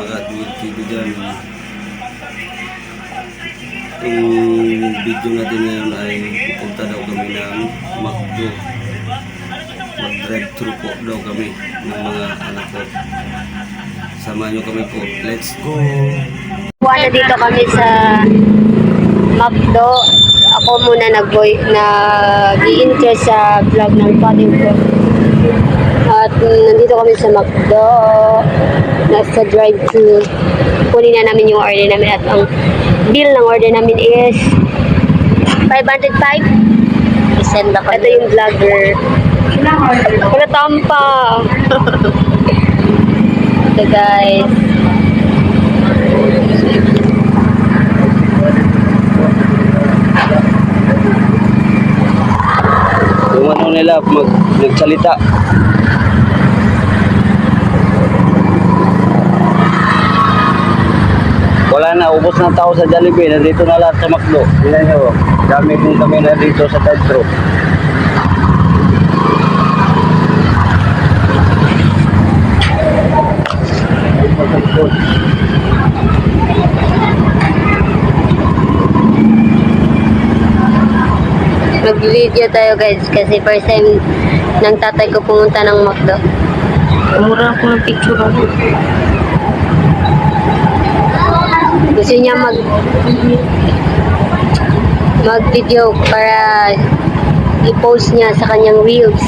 mga TV dyan. Yung video natin ngayon ay pupunta daw kami ng McDo. Mag-drive-thru po daw kami ng mga anak ko. Samahan nyo kami po. Let's go! Wala dito kami sa McDo. Ako muna nag-i-interest sa vlog ng Pating ko. At mm, nandito kami sa McDo. Nasa drive-thru. Kunin na namin yung order namin at ang bill ng order namin is 505. Isend ako. Ito yung vlogger. Wala tampa. Ito guys. Yung ano nila, mag, nagsalita. Wala na, ubos na tao sa Jollibee. Nandito na lahat sa McDo. Tingnan nyo, dami kong kami na dito sa drive-thru. Mag-video tayo guys kasi first time ng tatay ko pumunta ng McDo. Mura ako ng picture ako. Gusto niya mag mag-video para i-post niya sa kanyang reels.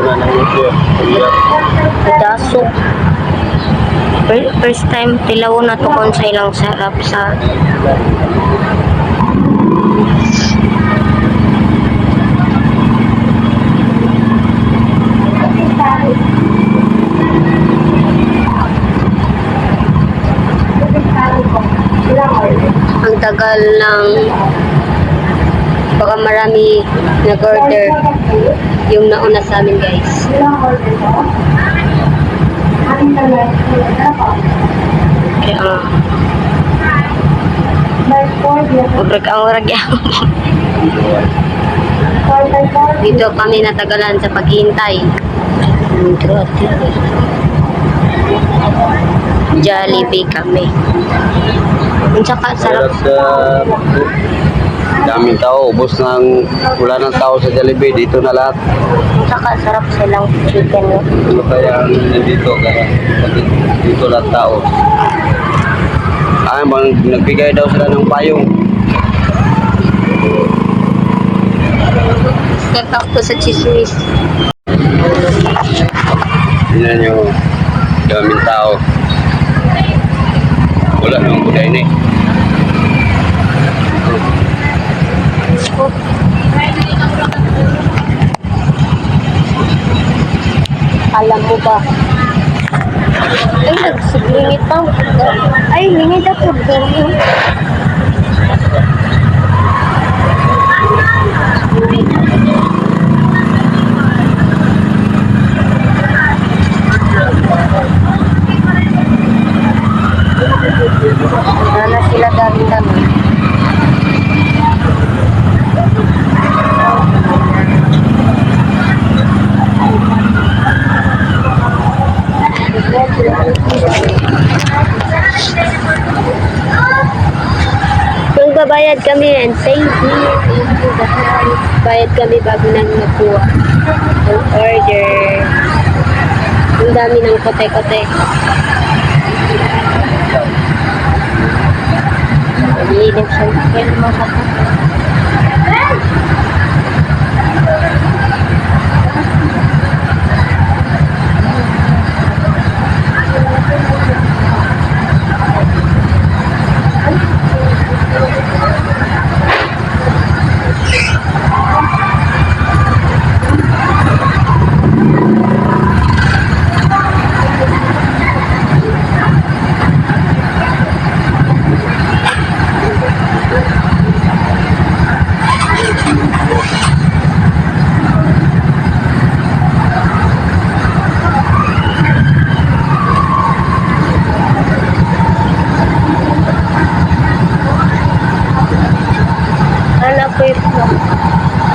Ganda. Daso. Fir- First time tilaw na to kon sa ilang sarap sa ang tagal ng marami nag-order yung nauna sa amin guys. Kaya nga, urag ang urag yan. Dito kami natagalan sa paghihintay. Hmm. Jollibee kami. Ang saka sarap. Daming tao, ubos ng wala ng tao sa Jollibee, dito na lahat. Saka sarap silang chicken. no? Ano kaya ang nandito? Kaya dito lahat tao. Ay, bang, nagbigay daw sila ng payong. Up to sa chismis. Tingnan nyo, daming tao. Wala nang buday ni. Alam mo ba? Ay, nagsiglingit pa. Ay, lingit ako. Wala sila dami-dami. Magbabayad kami and thank you. Bayad kami bago namin makuha ang order. Ang dami ng kote-kote. Lilim siya. Pwede mo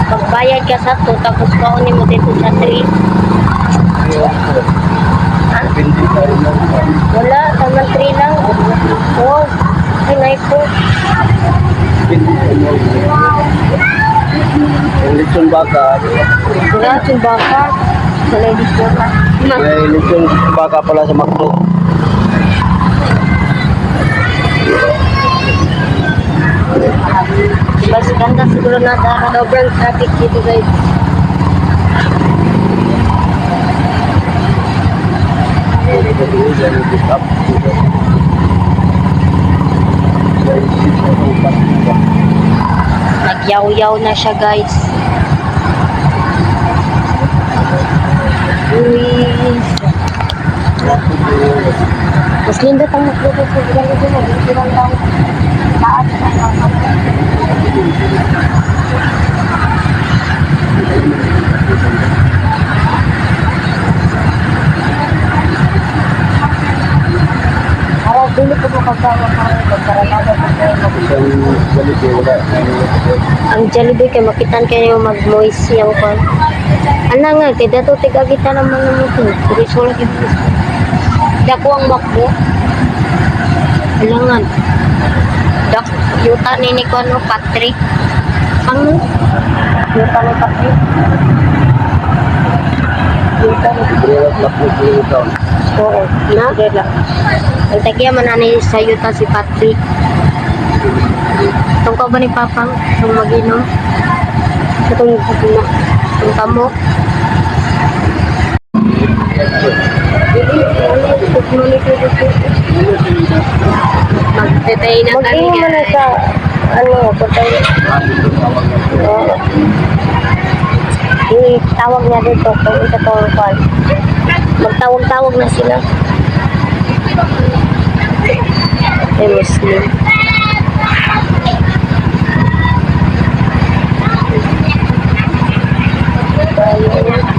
sa Bayad ka sa 2, tapos kaunin mo dito sa 3. Ha? Depende tayo lang. Wala, tama 3 lang. Oo, ay na po. Lechon baka, yung baka. Wala yung baka. Ma, may lechon baka pala sa McDo. Mas ganda siguro na dara. Sobrang traffic dito guys. Nagyaw-yaw na siya guys. Uy. Mas linda ang magluto sa gano'n din. Hindi lang lang. Taas na Araw, dili ko mo kagawa ka rin. Pagkaranada ko kayo Isang Jollibee, wala. Ang Jollibee kay makitan kayo mag-moist yung kon. Ana nga, kay dato tiga kita naman ng muto. Riso lagi mo. Dako ang makbo. Alangan. Dak, yuta ni ni ko no, Patrick. Ang yuta ni Patrick. Yuta ni Direct na po po ito. Oo, na? Ang tagya man ani sa yuta si Patrick. Tungkaw ba ni Papang? Itong mag-inom? Itong na. Itong kamo? Magtetay na kami Mag-ingat mo na sa, ano, pagkay, Oo. Itawag niya dito kung ito to ang kwan. Magtawag-tawag na sila. Ay, Muslim. Ayan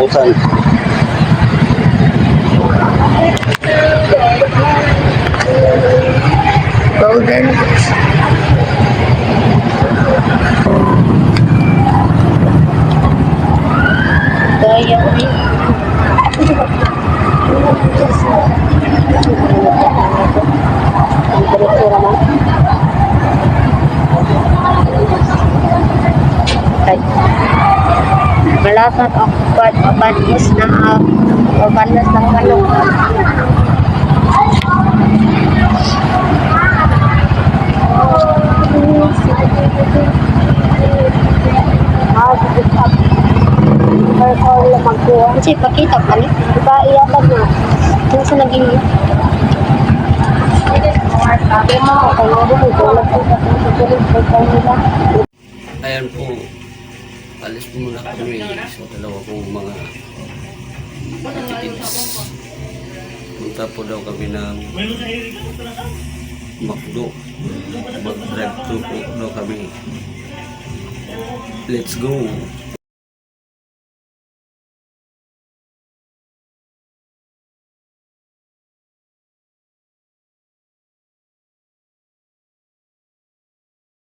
abutan. Golden. Gaya ni. Ang diretso naman. Malasa to. Bad badness na uh, badness ng manok. Ah, magkuha. Kasi pakita pa ni. Diba, iyakan na. Kung sa naging. Ayan po. Alis muna kami sa dalawa kong mga tickets. Punta po daw kami ng McDo. Mag-drive thru po daw kami. Let's go!